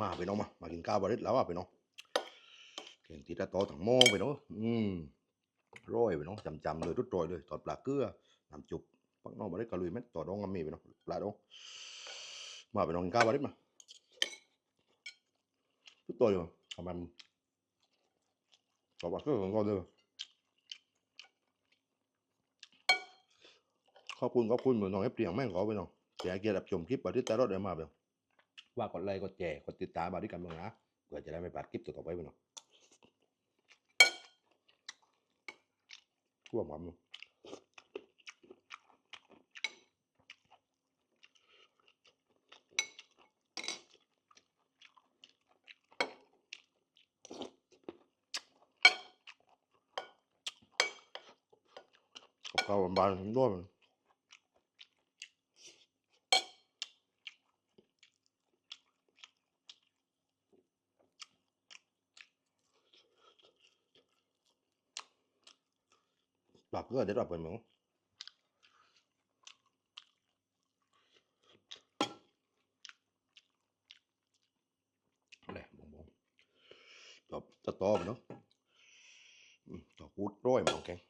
มาไปน้องมา มากินข้าวบริษแล้วอะไปน้องเก่งติดตะโตอถังโมงไปน้องอืมร้อยไปน้องจำๆเลยทุกตัวเลยตอดปลาเกลือน้ำจุบปักน้องบริษกะลุยแม่ตอดองกำมีไปน้องปลาดองมาไปน้องกินข้าวบริษมาทุกตัวเลยทำไมมันตอดปลาเกลือของเขาเลยขอบคุณขอบคุณเหมือนน้องเอฟเตียงแม่งขอไปน้องแจกเกียรติรับชมคลิปบริษแต่รถเดี๋ยวมาไป ว่ากดไลค์กดแชร์กดติดตามมาด้วยกันบ้างนะเพื่อจะได้ไม่พลาดคลิปต่อๆไปไปเนาะทั่วหมันกับข้าวบานๆด้วยมัน ปรับเพื่อเด็ดออกไปมั้งแหละบงๆ